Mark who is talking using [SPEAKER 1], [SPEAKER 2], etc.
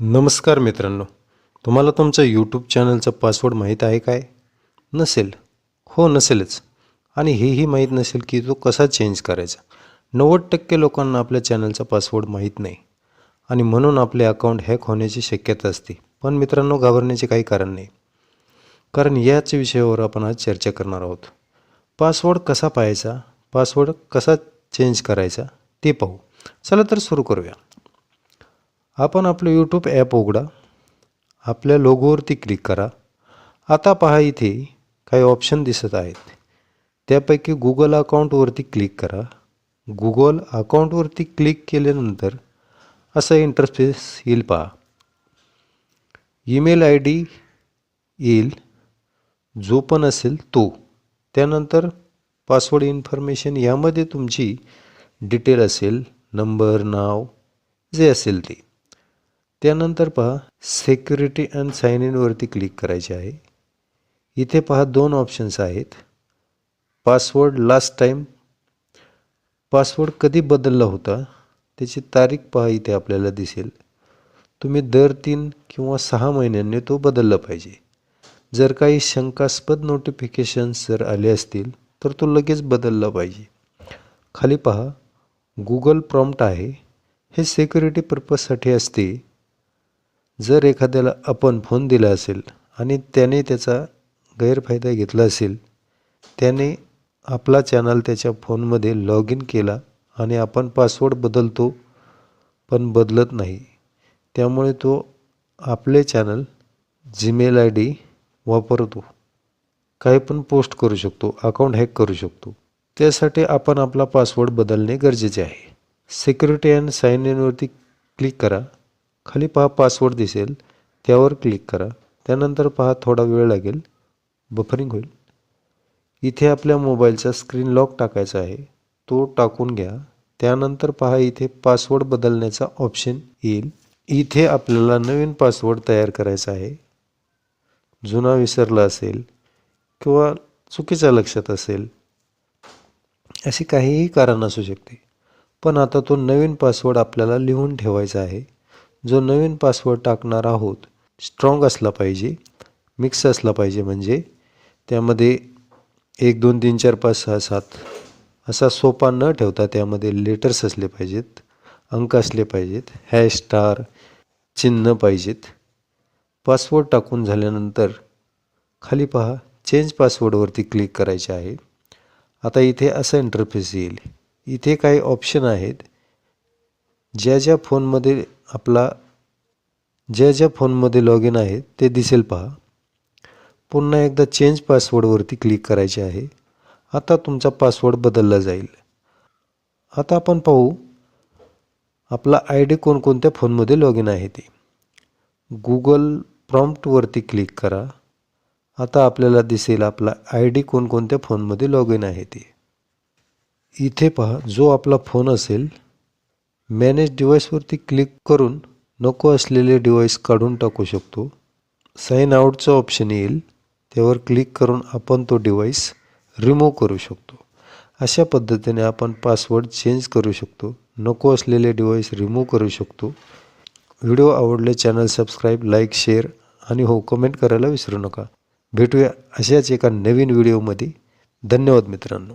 [SPEAKER 1] नमस्कार मित्रांनो तुम्हाला तुमचं यूट्यूब चॅनलचा पासवर्ड माहीत आहे काय? नसेल. हो नसेलच. आणि हेही माहीत नसेल की तो कसा चेंज करायचा? नव्वद टक्के लोकांना आपल्या चॅनलचा पासवर्ड माहीत नाही. आणि म्हणून आपले अकाउंट हॅक होण्याची शक्यता असते. पण मित्रांनो घाबरण्याचे काही कारण नाही. कारण याच विषयावर आपण आज चर्चा करणार आहोत. पासवर्ड कसा पाहायचा? पासवर्ड कसा चेंज करायचा? ते पाहू. चला तर सुरू करूया. आपण आपलं यूट्यूब ॲप उघडा आपल्या लोगोवरती क्लिक करा. आता पहा इथे काही ऑप्शन दिसत आहेत. त्यापैकी गुगल अकाउंटवरती क्लिक करा. गुगल अकाउंटवरती क्लिक केल्यानंतर असा इंटरफेस येईल पहा. ईमेल आय डी येईल. जो पण असेल तो. त्यानंतर पासवर्ड इन्फॉर्मेशन यामध्ये तुमची डिटेल असेल नंबर नाव जे असेल ते. त्यानंतर पहा सेक्युरिटी अँड साइन इनवरती क्लिक करायचे आहे. इथे पहा दोन ऑप्शन्स आहेत. पासवर्ड लास्ट टाईम पासवर्ड कधी बदलला होता? त्याची तारीख पहा इथे आपल्याला दिसेल. तुम्ही दर तीन किंवा सहा महिन्यांनी तो बदलला पाहिजे. जर काही शंकास्पद नोटिफिकेशन्स जर आले असतील तर तो लगेच बदलला पाहिजे. खाली पहा गुगल प्रॉम्प्ट आहे. हे सिक्युरिटी पर्पजसाठी असते. जर एखाद्याला आपण फोन दिला असेल आणि त्याने त्याचा गैरफायदा घेतला असेल त्याने आपला चॅनल त्याच्या फोनमध्ये लॉग इन केला आणि आपण पासवर्ड बदलतो पण बदलत नाही. त्यामुळे तो आपले चॅनल जीमेल आय डी वापरतो. काही पण पोस्ट करू शकतो अकाउंट हॅक करू शकतो. त्यासाठी आपण आपला पासवर्ड बदलणे गरजेचे आहे. सिक्युरिटी अँड साइन इनवरती क्लिक करा. खाली पहा पासवर्ड दिसेल. त्यावर क्लिक करा. त्यानंतर पहा थोडा वेळ लागेल. बफरिंग होईल. इथे आपल्या मोबाईलचा स्क्रीन लॉक टाकायचा आहे. तो टाकून घ्या. त्यानंतर पहा इथे पासवर्ड बदलण्याचा ऑप्शन येईल. इथे आपल्याला नवीन पासवर्ड तयार करायचा आहे. जुना विसरला असेल किंवा चुकीचा लक्षात असेल. असे काहीही कारण असू शकते. पण आता तो नवीन पासवर्ड आपल्याला लिहून ठेवायचा आहे. जो नवीन पासवर्ड टाकणार आहोत स्ट्रॉंग असला पाहिजे मिक्स असला पाहिजे म्हणजे त्यामध्ये एक दोन तीन चार पाच सहा सात असा सोपा न ठेवता त्यामध्ये लेटर्स असले पाहिजेत अंक असले पाहिजेत हॅश स्टार चिन्ह पाहिजेत. पासवर्ड टाकून झाल्यानंतर खाली पहा चेंज पासवर्डवरती क्लिक करायचे आहे. आता इथे असा इंटरफेस येईल. इथे काही ऑप्शन आहेत. ज्या ज्या फोनमध्ये आपला ज्या ज्या फोनमध्ये लॉग इन आहे ते दिसेल पहा. पुन्हा एकदा चेंज पासवर्डवरती क्लिक करायचे आहे. आता तुमचा पासवर्ड बदलला जाईल. आता आपण पाहू आपला आय डी कोणकोणत्या फोनमध्ये लॉग इन आहे ते. गुगल प्रॉम्प्टवरती क्लिक करा. आता आपल्याला दिसेल आपला आय डी कोणकोणत्या फोनमध्ये लॉग इन आहे ते. इथे पहा जो आपला फोन असेल मॅनेज डिव्हाइसवरती क्लिक करून नको असलेले डिव्हाइस काढून टाकू शकतो. साईन आउटचं ऑप्शन येईल. त्यावर क्लिक करून आपण तो डिव्हाइस रिमूव्ह करू शकतो. अशा पद्धतीने आपण पासवर्ड चेंज करू शकतो. नको असलेले डिव्हाइस रिमूव्ह करू शकतो. व्हिडिओ आवडले चॅनल सबस्क्राईब लाईक शेअर आणि हो कमेंट करायला विसरू नका. भेटूया अशाच एका नवीन व्हिडिओमध्ये धन्यवाद मित्रांनो.